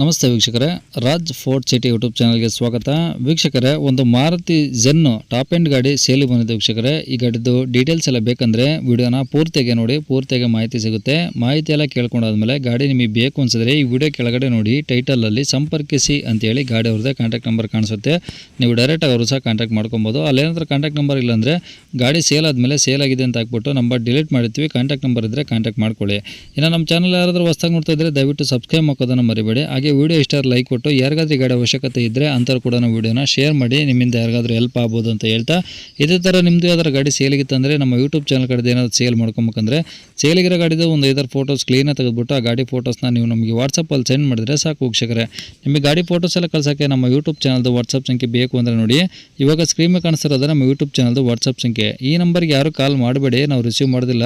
ನಮಸ್ತೆ ವೀಕ್ಷಕರೇ. Raj fort city YouTube ಚಾನಲ್ಗೆ ಸ್ವಾಗತ. ವೀಕ್ಷಕರೇ, ಒಂದು ಮಾರುತಿ ಜೆನ್ನು ಟಾಪ್ ಎಂಡ್ ಗಾಡಿ ಸೇಲಿ ಬಂದಿದೆ ವೀಕ್ಷಕರೇ. ಈ ಗಾಡಿದು ಡೀಟೇಲ್ಸ್ ಎಲ್ಲ ಬೇಕಂದರೆ ವಿಡಿಯೋನ ಪೂರ್ತಿಯಾಗಿ ನೋಡಿ ಪೂರ್ತಿಯಾಗಿ ಮಾಹಿತಿ ಸಿಗುತ್ತೆ. ಮಾಹಿತಿ ಎಲ್ಲ ಕೇಳ್ಕೊಂಡಾದ್ಮೇಲೆ ಗಾಡಿ ನಿಮಗೆ ಬೇಕು ಅನ್ಸಿದ್ರೆ ಈ ವಿಡಿಯೋ ಕೆಳಗಡೆ ನೋಡಿ ಟೈಟಲಲ್ಲಿ ಸಂಪರ್ಕಿಸಿ ಅಂತೇಳಿ ಗಾಡಿ ಅವ್ರದ್ದೇ ಕಾಂಟ್ಯಾಕ್ಟ್ ನಂಬರ್ ಕಾಣಿಸುತ್ತೆ. ನೀವು ಡೈರೆಕ್ಟಾಗಿ ಅವರು ಸಹ ಕಾಂಟ್ಯಾಕ್ಟ್ ಮಾಡ್ಕೊಬೋದು. ಅಲ್ಲೇನಾದ್ರೂ ಕಾಂಟ್ಯಾಕ್ಟ್ ನಂಬರ್ ಇಲ್ಲಾಂದರೆ ಗಾಡಿ ಸೇಲ್ ಆದಮೇಲೆ ಸೇಲ್ ಆಗಿದೆ ಅಂತ ಹಾಕ್ಬಿಟ್ಟು ನಂಬರ್ ಡಿಲೀಟ್ ಮಾಡಿರ್ತೀವಿ. ಕಾಂಟ್ಯಾಕ್ಟ್ ನಂಬರ್ ಇದ್ದರೆ ಕಾಂಟ್ಯಾಕ್ಟ್ ಮಾಡ್ಕೊಳ್ಳಿ. ಇನ್ನು ನಮ್ಮ ಚಾನಲ್ ಯಾರಾದರೂ ಹೊಸ್ದಾಗಿ ನೋಡ್ತಾ ಇದ್ದರೆ ದಯವಿಟ್ಟು ಸಬ್ಸ್ಕ್ರೈಬ್ ಮಾಡೋದನ್ನು ಮರಿಬೇಡಿ. ಹಾಗೆ ವಿಡಿಯೋ ಇಷ್ಟ ಲೈಕ್ ಕೊಟ್ಟು, ಯಾರಿಗಾದ್ರೂ ಈ ಗಾಡಿ ಅವಶ್ಯಕತೆ ಇದ್ದರೆ ಅಂಥವ್ರು ಕೂಡ ನಾವು ವಿಡಿಯೋನ ಶೇರ್ ಮಾಡಿ, ನಿಮ್ಮಿಂದ ಯಾರಿಗಾದ್ರೂ ಹೆಲ್ಪ್ ಆಗ್ಬೋದು ಅಂತ ಹೇಳ್ತಾ. ಇದೇ ಥರ ನಿಮ್ಮದು ಯಾವ್ದಾರು ಗಾಡಿ ಸೇಲಿಗಿತ್ತಂದರೆ ನಮ್ಮ ಯೂಟ್ಯೂಬ್ ಚಾನಲ್ ಕಡೆ ಏನಾದರೂ ಸೇಲ್ ಮಾಡ್ಕೊಬೇಕಂದ್ರೆ ಸೇಲಿಗಿರೋ ಗಾಡಿದು ಒಂದು ಐದಾರು ಫೋಟೋಸ್ ಕ್ಲೀನಾಗಿ ತೆಗೆದುಬಿಟ್ಟು ಆ ಗಾಡಿ ಫೋಟೋಸ್ನ ನೀವು ನಮಗೆ ವಾಟ್ಸಪ್ಪಲ್ಲಿ ಸೆಂಡ್ ಮಾಡಿದ್ರೆ ಸಾಕು ವೀಕ್ಷಕರೇ. ನಿಮಗೆ ಗಾಡಿ ಫೋಟೋಸ್ ಎಲ್ಲ ಕಳ್ಸೋಕ್ಕೆ ನಮ್ಮ ಯೂಟ್ಯೂಬ್ ಚಾನಲ್ದು ವಾಟ್ಸಪ್ ಸಂಖ್ಯೆ ಬೇಕು ಅಂದರೆ ನೋಡಿ, ಇವಾಗ ಸ್ಕ್ರೀನ್ ಮೇಲೆ ನಮ್ಮ ಯೂಟ್ಯೂಬ್ ಚಾನಲ್ದು ವಾಟ್ಸಪ್ ಸಂಖ್ಯೆ. ಈ ನಂಬರ್ಗೆ ಯಾರು ಕಾಲ್ ಮಾಡಬೇಡಿ, ನಾವು ರಿಸೀವ್ ಮಾಡೋದಿಲ್ಲ.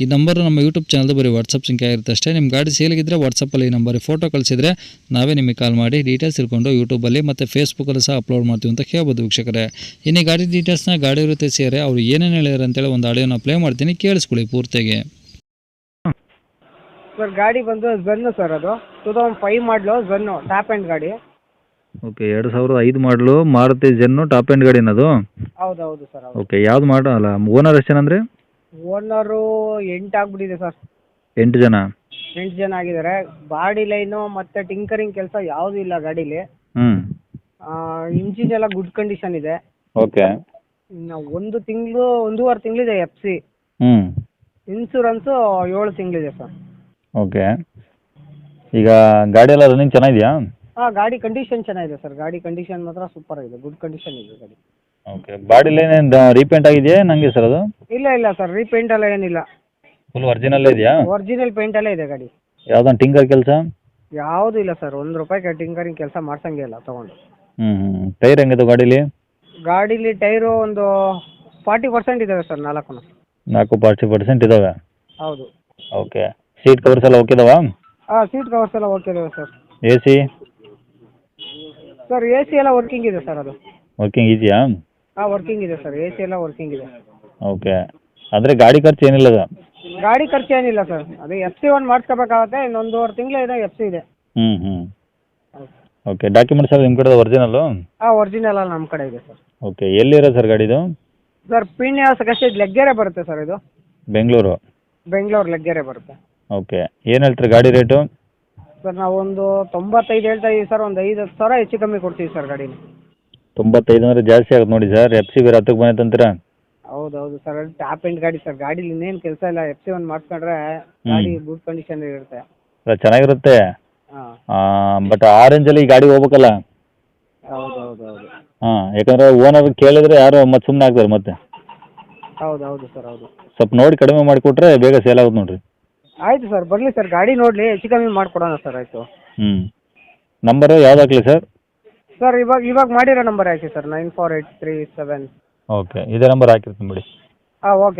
ಈ ನಂಬರ್ ನಮ್ಮ ಯೂಟ್ಯೂಬ್ ಚಾನಲ್ದು ಬರೀ ವಾಟ್ಸಪ್ ಸಂಖ್ಯೆ ಆಗಿರುತ್ತೆ ಅಷ್ಟೇ. ನಿಮ್ಮ ಗಾಡಿ ಸೇಲಿಗಿದ್ರೆ ವಾಟ್ಸಪ್ಪಲ್ಲಿ ಈ ನಂಬರಿಗೆ ಫೋಟೋ ಕಳಿಸಿದ್ರೆ ನಾವೇ ನಿಮಗೆ ಕಾಲ್ ಮಾಡಿ ಡೀಟೇಲ್ಸ್ ತಿಳ್ಕೊಂಡು ಯೂಟ್ಯೂಬಲ್ಲಿ ಮತ್ತು ಫೇಸ್ಬುಕ್ಕಲ್ಲಿ ಸಹ ಅಪ್ಲೋಡ್ ಮಾಡ್ತೀವಿ ಅಂತ ಕೇಳ್ಬೋದು ವೀಕ್ಷಕರೇ. ಇನ್ನು ಗಾಡಿ ಡೀಟೇಲ್ಸ್ನ ಗಾಡಿ ಇರುತ್ತೆ ಸೇರಿ ಅವ್ರು ಏನೇನು ಹೇಳಿದಾರೆ ಅಂತೇಳಿ ಒಂದು ಆಡಿಯೋನ ಪ್ಲೇ ಮಾಡ್ತೀನಿ ಕೇಳಿಸ್ಕೊಳ್ಳಿ ಪೂರ್ತಿಗೆ ಸರ್ ಗಾಡಿ ಬಂದು ಝನ್ನು ಸರ್ ಅದು. ಟೂ ತೌಸಂಡ್ ಫೈವ್ ಮಾಡಲು ಝನ್ನು ಟಾಪ್ ಆ್ಯಂಡ್ ಗಾಡಿ. ಓಕೆ ಎರಡು ಸಾವಿರದ ಐದು ಮಾಡಲು ಮಾರುತಿ ಜೆನ್ನು ಟಾಪ್ ಎಂಡ್ ಗಾಡಿ ಅನ್ನೋದು ಹೌದು ಹೌದು ಸರ್ ಹೌದು. ಓಕೆ ಯಾವ್ದು ಮಾಡೋ ಅಲ್ಲ ಓನರ್ ಎಷ್ಟು ಜನ ಅಂದರೆ ಓನರು ಎಂಟು ಆಗ್ಬಿಟ್ಟಿದೆ ಸರ್. ಎಂಟು ಜನ? ಎಂಟು ಜನ ಆಗಿದ್ದಾರೆ. ಬಾಡಿ ಲೈನು ಮತ್ತೆ ಟಿಂಕರಿಂಗ್ ಕೆಲಸ ಯಾವುದೂ ಇಲ್ಲ ಗಾಡಿಲಿ. ಹ್ಮ್. ಇಂಜಿನ್ ಎಲ್ಲ ಗುಡ್ ಕಂಡೀಷನ್ ಇದೆ. ಓಕೆ. ಇನ್ನು ಒಂದು ತಿಂಗಳು ಒಂದೂವರೆ ತಿಂಗಳಿದೆ ಎಫ್ ಸಿ ಹ್ಮ್. ಇನ್ಸೂರೆನ್ಸು ಏಳು ತಿಂಗಳಿದೆ ಸರ್. ಓಕೆ. ಈಗ ಗಾಡಿ ಎಲ್ಲ ರನ್ನಿಂಗ್ ಚೆನ್ನಾಗಿದೆಯಾ? ಹಾಂ ಗಾಡಿ ಕಂಡೀಷನ್ ಚೆನ್ನಾಗಿದೆ ಸರ್. ಗಾಡಿ ಕಂಡೀಷನ್ ಮಾತ್ರ ಸೂಪರ್ ಆಗಿದೆ. ಗುಡ್ ಕಂಡೀಷನ್ ಇದೆ ಗಾಡಿ. ಓಕೆ. ಬಾಡಿ ಲೈನ್ ಏನು ರೀಪೇಂಟ್ ಆಗಿದೆಯಾ ನಂಗೆ ಸರ್ ಅದು? ಇಲ್ಲ ಇಲ್ಲ ಸರ್. ರೀಪೇಂಟ್ ಎಲ್ಲ ಏನಿಲ್ಲ. ಫುಲ್ ಒರಿಜಿನಲ್ ಇದೆಯಾ? ಒರಿಜಿನಲ್ ಪೇಂಟ್ ಅಲ್ಲೇ ಇದೆ ಗಾಡಿ. ಯಾವ್ದೊಂದು ಟಿಂಗರ್ ಕೆಲಸ? ಯಾವುದೂ ಇಲ್ಲ ಸರ್ ಒಂದು ರೂಪಾಯಿ ಟಿಂಕರಿಂಗ್ ಕೆಲಸ ಮಾಡ್ಸಂಗೆ ಇಲ್ಲ ತಗೊಂಡು. ಹ್ಮ್ ಹ್ಞೂ ಟೈರ್ ಹೆಂಗಿದೆ ಗಾಡಿಲಿ? ಗಾಡಿಲಿ ಟೈರು ಒಂದು ಫಾರ್ಟಿ ಪರ್ಸೆಂಟ್ ಇದಾವೆ ಸರ್ ನಾಲ್ಕು ನಾಲ್ಕು ಫಾರ್ಟಿ ಪರ್ಸೆಂಟ್ ಇದಾವೆ? ಹೌದು. ಓಕೆ ಸೀಟ್ ಕವರ್ಸ್ ಎಲ್ಲ ಓಕೆ ಇದಾವಾ? ಹಾಂ ಸೀಟ್ ಕವರ್ಸ್ ಎಲ್ಲ ಓಕೆ ಇದಾವೆ sir. A C sir A C ಎಲ್ಲ ವರ್ಕಿಂಗ್ ಇದೆ ಸರ್ ಅದು. ವರ್ಕಿಂಗ್ ಇದೆಯಾ ಹಾಂ ವರ್ಕಿಂಗ್ ಇದೆ ಸರ್ ಎ ಸಿ ಎಲ್ಲ ವರ್ಕಿಂಗ್ ಇದೆ. ಓಕೆ ಅಂದರೆ ಗಾಡಿ ಖರ್ಚು ಏನಿಲ್ಲ ಅದು? ಗಾಡಿ ಖರ್ಚು ಏನಿಲ್ಲ ಸರ್. ಅದೇ ಎಫ್ ಸಿ ಒಂದು ಮಾಡಿಸ್ಕೋಬೇಕಾಗತ್ತೆ ಇನ್ನೊಂದೂವರೆ ತಿಂಗಳು ಇದೆ ಎಫ್ ಸಿ ಇದೆ. ಹ್ಞೂ ಹ್ಞೂ ಓಕೆ ಡಾಕ್ಯುಮೆಂಟ್ಸ್ ಎಲ್ಲ ನಿಮ್ಮ ಕಡೆ ಒರಿಜಿನಲ್ಲು ಹಾಂ ಒರಿಜಿನಲ್ ಎಲ್ಲ ನಮ್ಮ ಕಡೆ ಇದೆ ಸರ್. ಓಕೆ ಎಲ್ಲಿರೋ ಸರ್ ಗಾಡಿದು ಸರ್ ಪೀಣ್ಯಾಸಕಷ್ಟೇ ಲೆಗ್ಗೆರೆ ಬರುತ್ತೆ ಸರ್ ಇದು. ಬೆಂಗಳೂರು. ಬೆಂಗಳೂರು ಲೆಗ್ಗೆರೆ ಬರುತ್ತೆ. ಓಕೆ ಏನು ಹೇಳ್ತೀರಿ ಗಾಡಿ ರೇಟು? ಸರ್ ನಾವೊಂದು ತೊಂಬತ್ತೈದು ಹೇಳ್ತಾ ಇದೀವಿ ಸರ್ ಒಂದು ಐದು ಹತ್ತು ಸಾವಿರ ಹೆಚ್ಚು ಕಮ್ಮಿ ಕೊಡ್ತೀವಿ ಸರ್ ಗಾಡಿನ. ತೊಂಬತ್ತೈದು ಅಂದರೆ ಜಾಸ್ತಿ ಆಗುತ್ತೆ ನೋಡಿ ಸರ್. ಎಫ್ ಸಿ ಬೇರೆ ಹತ್ತಕ್ಕೆ ಹೌದು ಸರ್. ಅದು ಟಾಪ್ ಎಂಡ್ ಗಾಡಿ ಸರ್. ಗಾಡಿಲಿ ಇನ್ನೇನು ಕೆಲಸ ಇಲ್ಲ. ಎಫ್ ಸಿ ಒನ್ ಮಾಡಿಸ್ಕೊಂಡ್ರೆ ಗಾಡಿ ಗುಡ್ ಕಂಡೀಷನ್ ಇರುತ್ತೆ. ಅಲ್ಲ ಚೆನ್ನಾಗಿರುತ್ತೆ. ಹಾಂ. ಬಟ್ ಆ ಅಲ್ಲಿ ಈ ಗಾಡಿ ಹೋಗ್ಬೇಕಲ್ಲ? ಹೌದು ಹೌದು ಹೌದು ಹಾಂ ಯಾಕಂದರೆ ಓನರ್ ಕೇಳಿದ್ರೆ ಯಾರು ಮತ್ತೆ ಸುಮ್ಮನೆ ಆಗ್ತಾರೆ ಮತ್ತೆ. ಹೌದು ಹೌದು ಸರ್ ಹೌದು. ಸ್ವಲ್ಪ ನೋಡಿ ಕಡಿಮೆ ಮಾಡಿಕೊಟ್ರೆ ಬೇಗ ಸೇಲ್ ಆಗುತ್ತೆ ನೋಡ್ರಿ. ಆಯ್ತು ಸರ್ ಬರಲಿ ಸರ್. ಗಾಡಿ ನೋಡ್ಲಿ ಹೆಚ್ಚು ಕಮ್ಮಿ ಮಾಡಿಕೊಡೋಣ ಸರ್ ಆಯ್ತು. ಹ್ಞೂ ನಂಬರ್ ಯಾವ್ದು ಹಾಕ್ಲಿ ಸರ್? ಸರ್ ಇವಾಗ ಇವಾಗ ಮಾಡಿರೋ ನಂಬರ್ ಹಾಕಿ sir? Nine four eight three seven okay ಇದೇ ನಂಬರ್ ಹಾಕಿರ್ತೀನಿ ಬಿಡಿ. ಹಾಂ ಓಕೆ